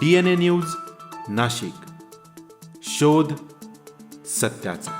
D N A news Nashik. शोध सत्याचा.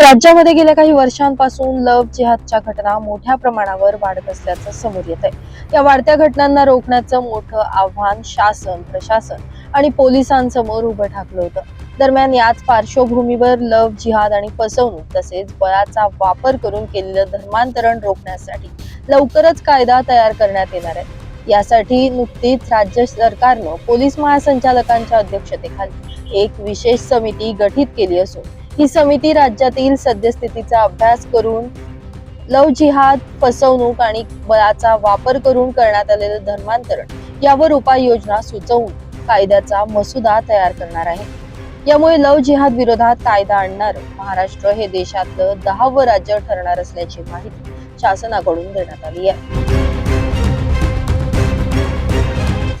राज्यामध्ये गेल्या काही वर्षांपासून लव जिहादच्या घटना मोठ्या प्रमाणावर वाढत असल्याचं समोर येत आहे या वाढत्या घटनांना रोखण्याचं मोठं आव्हान शासन प्रशासन आणि पोलिसांसमोर उभं ठाकलं होतं. दरम्यान याच पार्श्वभूमीवर लव जिहाद आणि फसवणूक तसेच बळाचा वापर करून केलेलं धर्मांतरण रोखण्यासाठी लवकरच कायदा तयार करण्यात येणार आहे. यासाठी नुकतीच राज्य सरकारनं पोलीस महासंचालकांच्या अध्यक्षतेखाली एक विशेष समिती गठीत केली असून ही समिती राज्यातील सद्यस्थितीचा अभ्यास करून लव जिहाद फसवणूक आणि बळाचा वापर करून करण्यात आलेलं धर्मांतरण यावर उपाययोजना सुचवून कायद्याचा मसुदा तयार करणार आहे. यामुळे लव जिहाद विरोधात कायदा आणणार. महाराष्ट्र हे देशातलं दहावं राज्य ठरणार असल्याची माहिती शासनाकडून देण्यात आली आहे.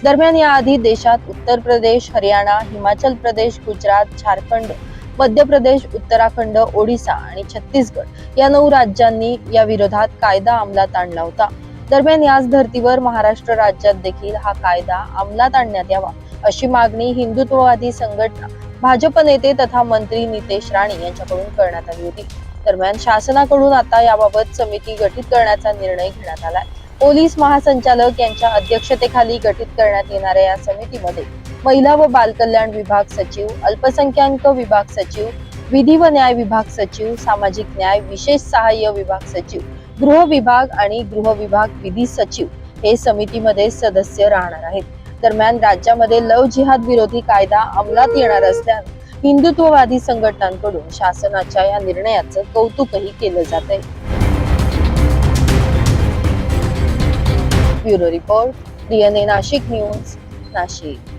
दरम्यान याआधी देशात उत्तर प्रदेश हरियाणा हिमाचल प्रदेश गुजरात झारखंड मध्य प्रदेश उत्तराखंड ओडिसा आणि छत्तीसगड या नऊ राज्यांनी या विरोधात कायदा अंमलात आणला होता. दरम्यान याच धर्तीवर महाराष्ट्र राज्यात देखील हा कायदा अंमलात आणण्यात यावा अशी मागणी हिंदुत्ववादी संघटना भाजप नेते तथा मंत्री नितेश राणे यांच्याकडून करण्यात आली होती. दरम्यान शासनाकडून आता याबाबत समिती गठीत करण्याचा निर्णय घेण्यात आलाय. पोलीस महासंचालक यांच्या अध्यक्षतेखाली गठीत करण्यात येणाऱ्या या समितीमध्ये महिला व बालकल्याण विभाग सचिव अल्पसंख्याक विभाग सचिव विधी व न्याय विभाग सचिव सामाजिक न्याय विशेष सहाय्य विभाग सचिव गृह विभाग आणि गृह विभाग विधी सचिव हे समितीमध्ये सदस्य राहणार आहेत. दरम्यान राज्यामध्ये लव जिहाद विरोधी कायदा अंमलात येणार असल्यानं हिंदुत्ववादी संघटनांकडून शासनाच्या या निर्णयाचं कौतुकही केलं जात आहे. Bureau report DNA Nashik news Nashik.